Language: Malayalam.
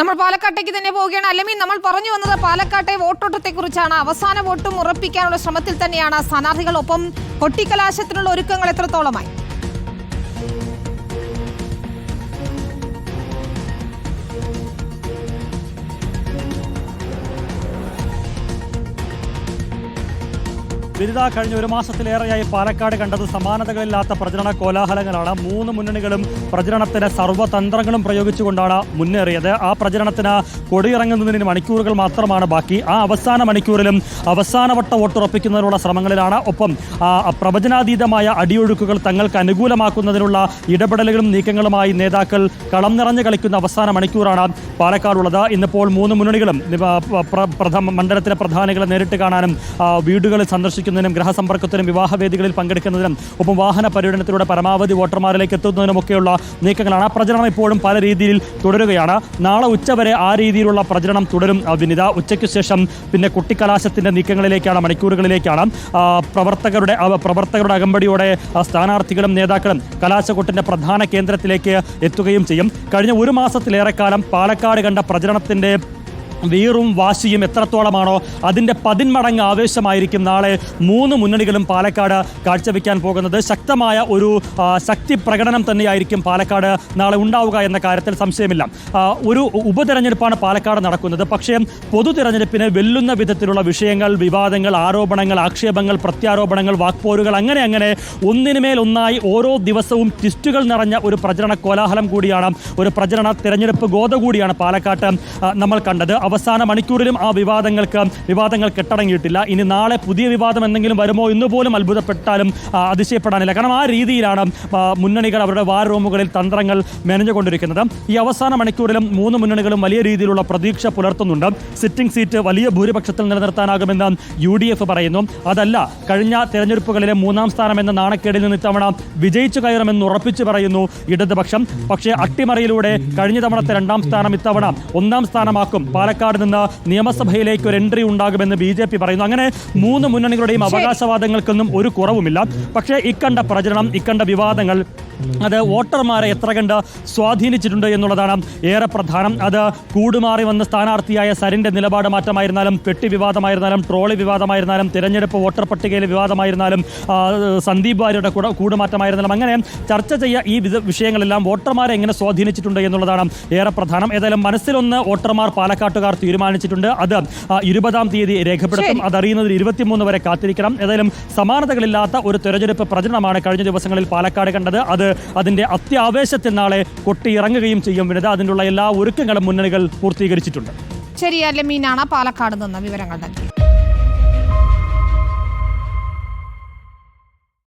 നമ്മൾ പാലക്കാട്ടേക്ക് തന്നെ പോവുകയാണ്. അല്ലെങ്കിൽ നമ്മൾ പറഞ്ഞു വന്നത് പാലക്കാട്ടെ വോട്ടോട്ടത്തെ കുറിച്ചാണ് അവസാന വോട്ടും ഉറപ്പിക്കാനുള്ള ശ്രമത്തിൽ തന്നെയാണ് സ്ഥാനാർത്ഥികൾ ഒപ്പം കൊട്ടിക്കലാശത്തിനുള്ള ഒരുക്കങ്ങൾ എത്രത്തോളമായി? ബിരുദ കഴിഞ്ഞ ഒരു മാസത്തിലേറെയായി പാലക്കാട് കണ്ടത് സമാനതകളില്ലാത്ത പ്രചരണ കോലാഹലങ്ങളാണ്. മൂന്ന് മുന്നണികളും പ്രചരണത്തിന് സർവതന്ത്രങ്ങളും പ്രയോഗിച്ചുകൊണ്ടാണ് മുന്നേറിയത്. ആ പ്രചരണത്തിന് കൊടിയിറങ്ങുന്നതിന് മണിക്കൂറുകൾ മാത്രമാണ് ബാക്കി. ആ അവസാന മണിക്കൂറിലും അവസാനവട്ട വോട്ടുറപ്പിക്കുന്നതിനുള്ള ശ്രമങ്ങളിലാണ്. ഒപ്പം പ്രവചനാതീതമായ അടിയൊഴുക്കുകൾ തങ്ങൾക്ക് അനുകൂലമാക്കുന്നതിനുള്ള ഇടപെടലുകളും നീക്കങ്ങളുമായി നേതാക്കൾ കളം നിറഞ്ഞു കളിക്കുന്ന അവസാന മണിക്കൂറാണ് പാലക്കാടുള്ളത്. ഇന്നിപ്പോൾ മൂന്ന് മുന്നണികളും മണ്ഡലത്തിലെ പ്രധാനികളെ നേരിട്ട് കാണാനും വീടുകളിൽ വീടുകളിൽ സന്ദർശിക്കുന്നതിനും ഗ്രഹസമ്പർക്കത്തിനും വിവാഹവേദികളിൽ പങ്കെടുക്കുന്നതിനും ഒപ്പം വാഹന പര്യടനത്തിലൂടെ പരമാവധി വോട്ടർമാരിലേക്ക് എത്തുന്നതിനുമൊക്കെയുള്ള നീക്കങ്ങളാണ്. പ്രചരണം ഇപ്പോഴും പല രീതിയിൽ തുടരുകയാണ്. നാളെ ഉച്ചവരെ ആ രീതിയിലുള്ള പ്രചരണം തുടരും. വിനിത ഉച്ചയ്ക്ക് ശേഷം പിന്നെ കുട്ടിക്കലാശത്തിന്റെ നീക്കങ്ങളിലേക്കാണ് മണിക്കൂറുകളിലേക്കാണ്. പ്രവർത്തകരുടെ പ്രവർത്തകരുടെ അകമ്പടിയോടെ സ്ഥാനാർത്ഥികളും നേതാക്കളും കലാശക്കൊട്ടിന്റെ പ്രധാന കേന്ദ്രത്തിലേക്ക് എത്തുകയും ചെയ്യും. കഴിഞ്ഞ ഒരു മാസത്തിലേറെക്കാലം പാലക്കാട് കണ്ട പ്രചരണത്തിന്റെ വീറും വാശിയും എത്രത്തോളമാണോ അതിന്റെ പതിന്മടങ്ങ് ആവേശമായിരിക്കും നാളെ മൂന്ന് മുന്നണികളും പാലക്കാട് കാഴ്ചവെക്കാൻ പോകുന്നത്. ശക്തമായ ഒരു ശക്തി പ്രകടനം തന്നെയായിരിക്കും പാലക്കാട് നാളെ ഉണ്ടാവുക എന്ന കാര്യത്തിൽ സംശയമില്ല. ഒരു ഉപതെരഞ്ഞെടുപ്പാണ് പാലക്കാട് നടക്കുന്നത്. പക്ഷേ പൊതു തിരഞ്ഞെടുപ്പിനെ വെല്ലുന്ന വിധത്തിലുള്ള വിഷയങ്ങൾ വിവാദങ്ങൾ ആരോപണങ്ങൾ ആക്ഷേപങ്ങൾ പ്രത്യാരോപണങ്ങൾ വാക്പോരുകൾ അങ്ങനെ അങ്ങനെ ഒന്നിനുമേൽ ഒന്നായി ഓരോ ദിവസവും ട്വിസ്റ്റുകൾ നിറഞ്ഞ ഒരു പ്രചരണ കോലാഹലം കൂടിയാണ് ഒരു പ്രചരണ തിരഞ്ഞെടുപ്പ് ഗോത കൂടിയാണ് പാലക്കാട്ട് നമ്മൾ കണ്ടത്. അവസാന മണിക്കൂറിലും ആ വിവാദങ്ങൾക്ക് വിവാദങ്ങൾ കെട്ടടങ്ങിയിട്ടില്ല ഇനി നാളെ പുതിയ വിവാദം എന്തെങ്കിലും വരുമോ എന്ന് പോലും അത്ഭുതപ്പെട്ടാലും അതിശയപ്പെടാനില്ല. കാരണം ആ രീതിയിലാണ് മുന്നണികൾ അവരുടെ വാർ റൂമുകളിൽ തന്ത്രങ്ങൾ മെനഞ്ഞുകൊണ്ടിരിക്കുന്നത്. ഈ അവസാന മണിക്കൂറിലും മൂന്ന് മുന്നണികളും വലിയ രീതിയിലുള്ള പ്രതീക്ഷ പുലർത്തുന്നുണ്ട്. സിറ്റിംഗ് സീറ്റ് വലിയ ഭൂരിപക്ഷത്തിൽ നിലനിർത്താനാകുമെന്ന് യു ഡി എഫ് പറയുന്നു. അതല്ല കഴിഞ്ഞ തെരഞ്ഞെടുപ്പുകളിലെ മൂന്നാം സ്ഥാനം എന്ന നാണക്കേടിൽ നിന്ന് ഇത്തവണ വിജയിച്ചു കയറുമെന്ന് ഉറപ്പിച്ചു പറയുന്നു ഇടതുപക്ഷം. പക്ഷേ അട്ടിമറിയിലൂടെ കഴിഞ്ഞ തവണത്തെ രണ്ടാം സ്ഥാനം ഇത്തവണ ഒന്നാം സ്ഥാനമാക്കും. പാലക്കാട് നിന്ന് നിയമസഭയിലേക്ക് ഒരു എൻട്രി ഉണ്ടാകുമെന്ന് ബി ജെ പി പറയുന്നു. അങ്ങനെ മൂന്ന് മുന്നണികളുടെയും അവകാശവാദങ്ങൾക്കൊന്നും ഒരു കുറവുമില്ല. പക്ഷേ ഇക്കണ്ട പ്രചരണം ഇക്കണ്ട വിവാദങ്ങൾ അത് വോട്ടർമാരെ എത്ര കണ്ട് സ്വാധീനിച്ചിട്ടുണ്ട് എന്നുള്ളതാണ് ഏറെ പ്രധാനം. അത് കൂടുമാറി വന്ന സ്ഥാനാർത്ഥിയായ സരിന്റെ നിലപാട് മാറ്റമായിരുന്നാലും പെട്ടി വിവാദമായിരുന്നാലും ട്രോളി വിവാദമായിരുന്നാലും തിരഞ്ഞെടുപ്പ് വോട്ടർ പട്ടികയിലെ വിവാദമായിരുന്നാലും സന്ദീപ് വാര്യരുടെ കൂടെ കൂടുമാറ്റമായിരുന്നാലും അങ്ങനെ ചർച്ച ചെയ്യുക ഈ വിഷയങ്ങളെല്ലാം വോട്ടർമാരെ എങ്ങനെ സ്വാധീനിച്ചിട്ടുണ്ട് എന്നുള്ളതാണ് ഏറെ പ്രധാനം. ഏതായാലും മനസ്സിലൊന്ന് വോട്ടർമാർ പാലക്കാട്ടുകാർ തീരുമാനിച്ചിട്ടുണ്ട്. അത് ഇരുപതാം തീയതി രേഖപ്പെടുത്തും. അതറിയുന്നതിൽ ഇരുപത്തിമൂന്ന് വരെ കാത്തിരിക്കണം. ഏതായാലും സമാനതകളില്ലാത്ത ഒരു തെരഞ്ഞെടുപ്പ് പ്രചരണമാണ് കഴിഞ്ഞ ദിവസങ്ങളിൽ പാലക്കാട് കണ്ടത്. അത് അതിന്റെ അത്യാവേശത്തിൽ നാളെ കൊട്ടിയിറങ്ങുകയും ചെയ്യും വിനത അതിനുള്ള എല്ലാ ഒരുക്കങ്ങളും മുന്നണികൾ പൂർത്തീകരിച്ചിട്ടുണ്ട്. ശരി അല്ലമീനാണ് പാലക്കാട് നിന്ന് വിവരങ്ങൾ നൽകി